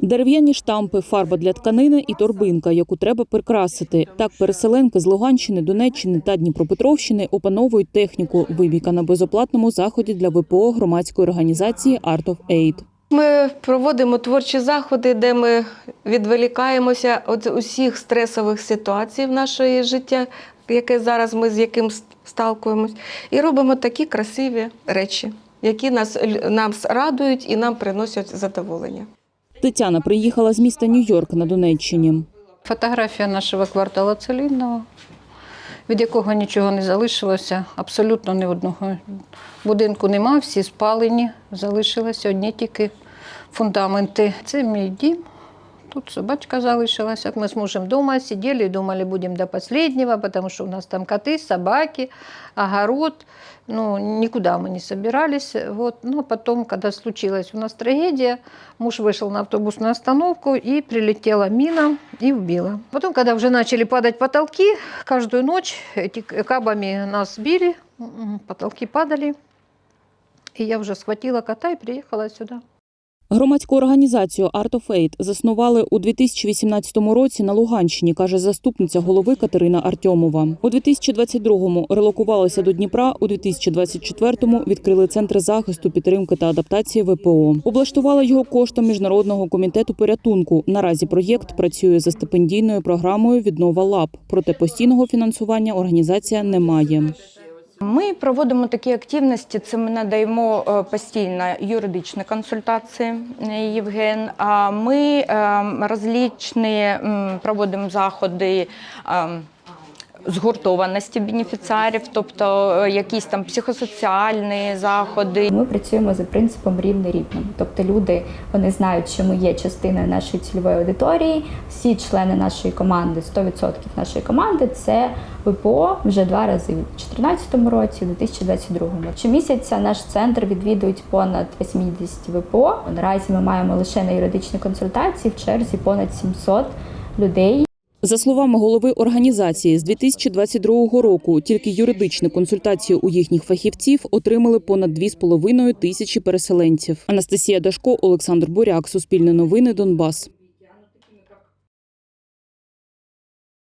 Дерев'яні штампи, фарба для тканини і торбинка, яку треба прикрасити. Так, переселенки з Луганщини, Донеччини та Дніпропетровщини опановують техніку, вибіка на безоплатному заході для ВПО громадської організації Art of Aid. Ми проводимо творчі заходи, де ми відволікаємося від усіх стресових ситуацій в нашої життя, яке зараз ми з яким сталкуємось, і робимо такі красиві речі, які нас, нас радують і нам приносять задоволення. Тетяна приїхала з міста Нью-Йорк на Донеччині. Фотографія нашого кварталу Целінного, від якого нічого не залишилося, абсолютно ні одного будинку нема, всі спалені, залишилися одні тільки фундаменти. Це мій дім. Тут собачка залишилася. Ми з мужем вдома сиділи і думали, будемо до останнього, тому що у нас там коти, собаки, огород. Ну, никуда мы не собирались. Вот. Но потом, когда случилась у нас трагедия, муж вышел на автобусную остановку и прилетела мина и убила. Потом, когда уже начали падать потолки, каждую ночь эти кабами нас били, м, потолки падали. И я уже схватила кота и приехала сюда. Громадську організацію Art of Aid заснували у 2018 році на Луганщині, каже заступниця голови Катерина Артьомова. У 2022-му релокувалися до Дніпра, у 2024-му відкрили центр захисту, підтримки та адаптації ВПО. Облаштували його коштом міжнародного комітету порятунку. Наразі проєкт працює за стипендійною програмою Віднова Лаб. Проте постійного фінансування організація не має. Ми проводимо такі активності. Це ми надаємо е, постійно юридичні консультації. е, Євген. А ми е, розлічні проводимо заходи. Згуртованості бенефіціарів, тобто е, якісь там психосоціальні заходи. Ми працюємо за принципом рівне рівному. Тобто люди вони знають, що ми є частиною нашої цільової аудиторії. Всі члени нашої команди, 100% нашої команди, це ВПО вже два рази у 2014 році, у 2022. Щомісяця наш центр відвідують понад 80 ВПО. Наразі ми маємо лише на юридичні консультації в черзі понад 700 людей. За словами голови організації, з 2022 року тільки юридичні консультації у їхніх фахівців отримали понад 2,5 тисячі переселенців. Анастасія Дашко, Олександр Буряк, Суспільне новини, Донбас.